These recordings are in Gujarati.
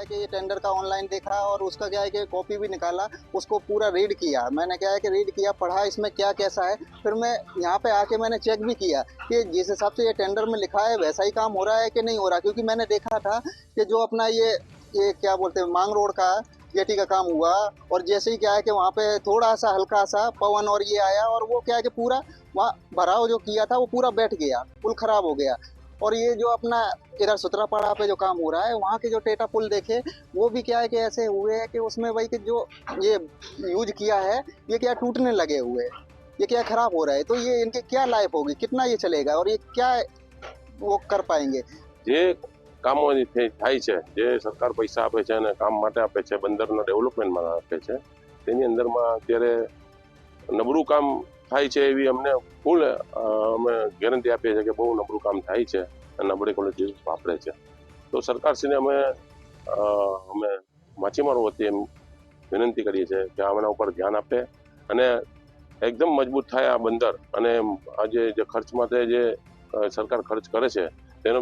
है कि ये टेंडर का ऑनलाइन देखा और उसका क्या है कि कॉपी भी निकाला, उसको पूरा रीड किया। मैंने क्या है कि रीड किया, पढ़ा इसमें क्या कैसा है। फिर मैं यहाँ पे आके मैंने चेक भी किया कि जिस हिसाब से ये टेंडर में लिखा है, वैसा ही काम हो रहा है कि नहीं हो रहा? क्योंकि मैंने देखा था कि जो अपना ये ये क्या बोलते हैं, मांग रोड का, जेटी का काम हुआ और जैसे ही क्या है कि वहाँ पे थोड़ा सा हल्का सा पवन और ये आया और वो क्या है कि पूरा वहाँ भराव जो किया था, वो पूरा बैठ गया, पुल खराब हो गया। और ये जो अपना इधर सुतरापाड़ा पे जो काम हो रहा है वहाँ के जो टेटा पुल देखे वो भी क्या है कि ऐसे हुए हैं कि उसमें वही कि जो ये यूज किया है ये क्या टूटने लगे हुए हैं ये क्या खराब हो रहा है तो ये इनकी क्या लाइफ होगी कितना ये चलेगा और ये क्या वो कर पाएंगे જે કામો થઈ- થાય છે જે સરકાર પૈસા આપે છે અને કામ માટે આપે છે બંદરના ડેવલપમેન્ટમાં આપે છે તેની અંદરમાં અત્યારે નબળું કામ થાય છે એવી અમને ફૂલ અમે ગેરંટી આપીએ છીએ કે બહુ નબળું કામ થાય છે અને નબળી ક્વોલિટી વાપરે છે. તો સરકારશ્રીને અમે અમે માછીમારો વતી એમ વિનંતી કરીએ છીએ કે આના ઉપર ધ્યાન આપે અને એકદમ મજબૂત થાય આ બંદર અને આજે જે ખર્ચ માટે જે સરકાર ખર્ચ કરે છે તેનો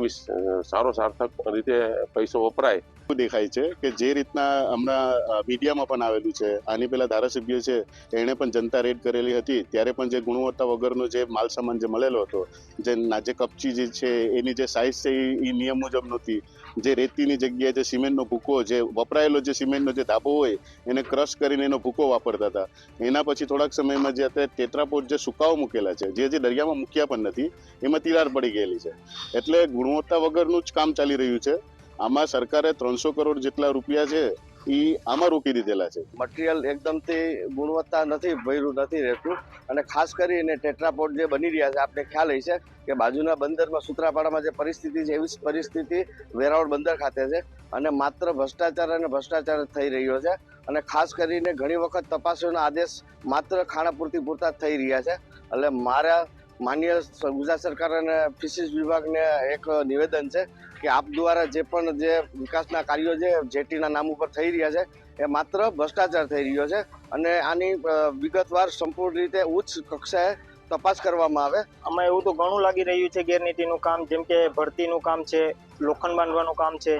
સારો સાર્થક રીતે પૈસો વપરાય. દેખાય છે કે જે રીતના હમણાં મીડિયામાં પણ આવેલું છે. આની પેલા ધારાસભ્ય છે, એણે પણ જનતા રેડ કરેલી હતી. ત્યારે પણ જે ગુણવત્તા વગરનો જે માલ સામાન જે મળેલો હતો, જે જે કપચી જે છે, એની જે સાઇઝ છે, એ નિયમ મુજબ નહોતી જે રેતીની જગ્યાએ જે સિમેન્ટનો ભૂકો જે વપરાયેલો જે સિમેન્ટનો જે ધાબો હોય, એને ક્રશ કરીને એનો ભૂકો વાપરતા હતા. એના પછી થોડાક સમયમાં જે અત્યારે ટેટ્રાપોટ જે સુકાઓ મૂકેલા છે, જે જે દરિયામાં મૂક્યા પણ નથી, એમાં તિરાડ પડી ગયેલી છે. એટલે ગુણવત્તા વગરનું જ કામ ચાલી રહ્યું છે. આમાં સરકારે ત્રણસો કરોડ જેટલા રૂપિયા છે એ આમાં રોકી દીધેલા છે. મટીરિયલ એકદમથી ગુણવત્તા નથી, ભર્યું નથી રહેતું. અને ખાસ કરીને ટેટ્રાપોડ જે બની રહ્યા છે આપણે ખ્યાલ હશે કે બાજુના બંદરમાં સુત્રાપાડામાં જે પરિસ્થિતિ છે, એવી પરિસ્થિતિ વેરાવળ બંદર ખાતે છે. અને માત્ર ભ્રષ્ટાચાર અને ભ્રષ્ટાચાર થઈ રહ્યો છે. અને ખાસ કરીને ઘણી વખત તપાસોના આદેશ માત્ર ખાણાપૂરતી પૂરતા થઈ રહ્યા છે. એટલે મારા માન્ય ગુજરાત સરકાર અને ફિશિસ વિભાગને એક નિવેદન છે કે આપ દ્વારા જે પણ જે વિકાસના કાર્યો છે, જેટીના નામ ઉપર થઈ રહ્યા છે, એ માત્ર ભ્રષ્ટાચાર થઈ રહ્યો છે અને આની વિગતવાર સંપૂર્ણ રીતે ઉચ્ચ કક્ષાએ તપાસ કરવામાં આવે. આમાં એવું તો ઘણું લાગી રહ્યું છે, ગેરનીતિનું કામ, જેમ કે ભરતીનું કામ છે, લોખંડ બાંધવાનું કામ છે.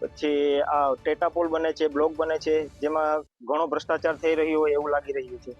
પછી આ ટેટાપોલ બને છે, બ્લોક બને છે, જેમાં ઘણો ભ્રષ્ટાચાર થઈ રહ્યો હોય એવું લાગી રહ્યું છે.